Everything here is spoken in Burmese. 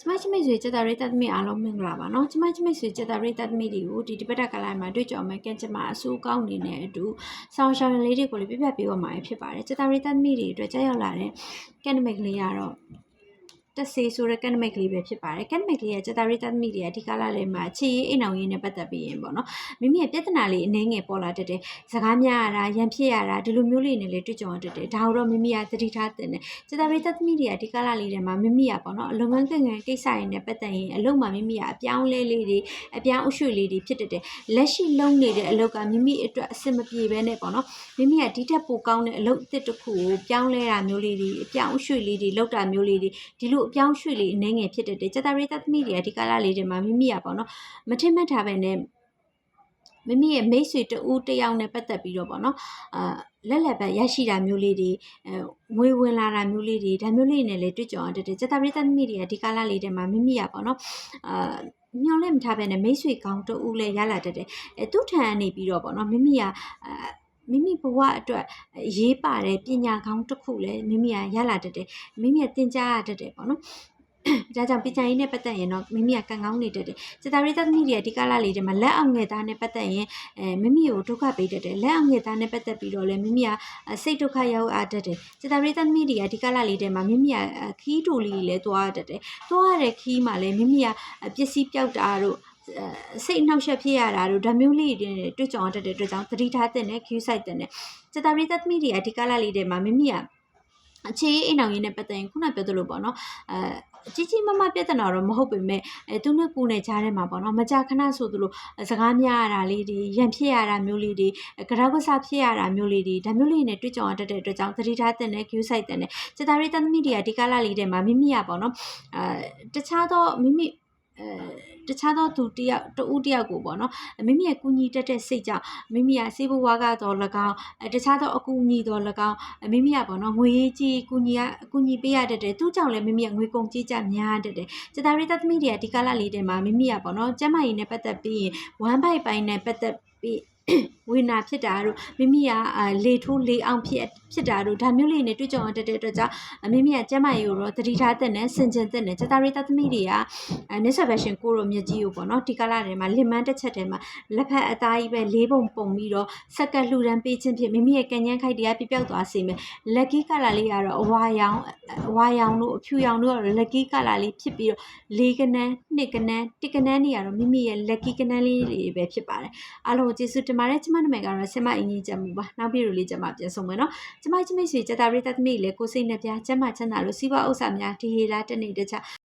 ကျမချင်းမိတ်ဆွေကျက်တာရိတ်တက်သမီးအားလုံးမင်္ဂလာပါနော်ကျမချင်းမိတ်ဆွေကျက်တာရိတ်တက်သမီးတွေကိုဒီဒီပတ်တက်ကလိုင်းမှာတွေ့ကြအောင်မယ်ကဲကျမအစိုးကောင်းနေတဲ့အတူဆောင်းရှောင်းလေးတွေကိုလည်းပြပြပေးပါမှာဖြစ်ပါတယ်ကျက်တာရိတ်တက်သမီးတွေအတွက်ကြားရောက်လာတဲ့ကဲနမိတ်ကလေးကတော့ တက်စေဆိုတဲ့ကက်နမိတ်ကလေးပဲဖြစ်ပါတယ်ကက်နမိတ်ကလေးကကျက်တာရိတ်သက်သမီးတွေကအဓိကလာလေးမှာအခြေရေးအိမ်အောင်ရေးနဲ့ပတ်သက်ပြီးရင်ပေါ့နော်မိမိရဲ့ပြဿနာလေးအနေငယ်ပေါ်လာတတ်တယ်စကားများရတာရန်ဖြစ်ရတာဒီလိုမျိုးလေးနဲ့လည်းတွေ့ကြုံရတတ်တယ်ဒါတော့မိမိကသတိထားတဲ့နဲ့ကျတာရိတ်သက်သမီးတွေကဒီကာလလေးထဲမှာမိမိရပေါ့နော်အလုပ်ငန်းကငယ်ကိစ္စရင်းနဲ့ပတ်သက်ရင်အလုပ်မှာမိမိကအပြောင်းလဲလေးတွေအပြောင်းအရွှေ့လေးတွေဖြစ်တတ်တယ်လက်ရှိလုပ်နေတဲ့အလုပ်ကမိမိအတွက်အဆင်မပြေဘဲနဲ့ပေါ့နော်မိမိကဒီထက်ပိုကောင်းတဲ့အလုပ်အသစ်တစ်ခုကိုပြောင်းလဲတာမျိုးလေးတွေအပြောင်းအရွှေ့လေးတွေလုပ်တာမျိုးလေးတွေဒီလိုအပြောင်းအရွှေ့လေးအနေငယ်ဖြစ်တတ်တယ်ကျတာရိတ်သက်သမီးတွေကဒီကာလလေးထဲမှာမိမိကပေါ့နော်မထင်မှတ်ထားပဲနဲ့မိမိရဲ့မိတ်ဆွေတဦးတစ်ယောက်နဲ့ပတ်သက်ပြီးတော့ပေါ့နော်အာလက်လက်ပဲရရှိတာမျိုးလေးတွေအဲငွေဝင်လာတာမျိုးလေးတွေဒါမျိုးလေးနဲ့လည်းတွေ့ကြုံရတတ်တယ်စက်တာပရိသတ်သမီးတွေကဒီကာလလေးထဲမှာမိမိရပါတော့အာမျော်လင့်မထားပဲနဲ့မိတ်ဆွေကောင်းတူဦးလည်းရလာတတ်တယ်အဲသူ့ထံကနေပြီးတော့ပေါ့နော်မိမိကအာ မိမိဘဝအတွက်အရေးပါတဲ့ပညာကောင်းတစ်ခုလည်းမိမိကရလာတတ်တယ်မိမိကသင်ကြားရတတ်တယ်ပေါ့နော်ဒါကြောင့်ပညာရေးနဲ့ပတ်သက်ရင်တော့မိမိကကံကောင်းနေတတ်တယ်စက်တာပရိသတ်သမီးတွေကဒီကာလလေးထဲမှာလက်အောင်ငယ်သားနဲ့ပတ်သက်ရင်အဲမိမိကိုဒုက္ခပေးတတ်တယ်လက်အောင်ငယ်သားနဲ့ပတ်သက်ပြီးတော့လည်းမိမိကအစိတ်ဒုက္ခရောက်အားတတ်တယ်စေတာရိသသမီးတွေကဒီကလာလေးထဲမှာမိမိကခီးတူလေးလည်းသွားတတ်တယ်သွားရတဲ့ခီးမှာလည်းမိမိကပစ္စည်းပြောက်တာတို့ စိတ်နှောက်ယှက်ဖြစ်ရတာတို့ဓာမျိုးလေးတွေတွေ့ကြုံရတတ်တဲ့အတွက်ကြောင့်သတိထားတဲ့နဲ့ queue site တဲ့နဲ့စေတာရိသသမီးတွေကဒီကလာလေးထဲမှာမိမိကအခြေအိမ်အောင်ရင်းနဲ့ပတ်သက်ရင်ခုနပြောသလိုပေါ့နော်အဲကြီးကြီးမမပြဿနာတော့မဟုတ်ပေမဲ့အဲသူနဲ့ကိုယ်နဲ့ကြားထဲမှာပေါ့နော်မကြာခဏဆိုသလိုစကားများရတာလေးတွေရန်ဖြစ်ရတာမျိုးလေးတွေကြရောက်ကစားဖြစ်ရတာမျိုးလေးတွေဒါမျိုးလေးနဲ့တွေ့ကြုံရတတ်တဲ့အတွက်ကြောင့်သတိထားတဲ့နဲ့ queue site တဲ့နဲ့စတာရီတသမီတွေကဒီကာလလေးထဲမှာမိမိရပေါ့နော်အဲတခြားသောမိမိအဲ တခြားသောသူတယောက်တဦးတယောက်ကိုပေါ့နော်မိမိရဲ့ကူညီတတ်တဲ့စိတ်ကြောင့်မိမိကစေဘဝကတော့၎င်းအဲတခြားသောအကူအညီတော့၎င်းမိမိကပေါ့နော်ငွေရေးကြီးကူညီရကူညီပေးရတတ်တယ်သူ့ကြောင့်လည်းမိမိကငွေကုန်ကြေးကြများတတ်တယ်စတာရီတသမီတွေကဒီကာလလေးထဲမှာမိမိကပေါ့နော်ကျမကြီးနဲ့ပတ်သက်ပြီးရင်ဝမ်းပိုက်ပိုင်းနဲ့ပတ်သက် ပြီးဝေနာဖြစ်တာတို့မိမိကလေထိုးလေအောင်ဖြစ်ဖြစ်တာတို့ဒါမျိုးလေးနဲ့တွေ့ကြုံရတဲ့အတွက်ကြောင့်မိမိကကျမကြီးကိုတော့သတိထားတဲ့နဲ့ဆင်ခြင်တဲ့နဲ့စတာရီတသမီတွေကနစ်ဆာဘက်ရှင်ကိုရိုမြကြီးကိုပေါ့နော်ဒီကာလထဲမှာလင်မန်းတစ်ချက်ထဲမှာလက်ဖက်အသားကြီးပဲလေးပုံပုံပြီးတော့စက်ကလှူဒန်းပေးခြင်းဖြင့်မိမိရဲ့ကံញ្ញမ်းခိုက်တရားပြပြောက်သွားစေမယ်လက်ကီးကလာလေးကတော့အဝါရောင်အဝါရောင်တို့အဖြူရောင်တို့ကတော့လက်ကီးကလာလေးဖြစ်ပြီးတော့လေးကနန်းနှစ်ကနန်းတစ်ကနန်းတွေကတော့မိမိရဲ့လက်ကီးကနန်းလေးတွေပဲဖြစ်ပါတယ်အားလုံးကျေးဇူးတင်ပါတယ်ကျမနာမည်ကတော့ဆင်မအင်းကြီးချက်မှုပါနောက်ပြီးတော့လေးကျမပြန်ဆုံးမယ်နော်ကျမချမိတ်ဆွေကျတာရိတသမီးလေကိုစိတ်နှပြကျမချမ်းသာလို့စီးပွားဥစ္စာများဒီဟေလာတနေ့တခြား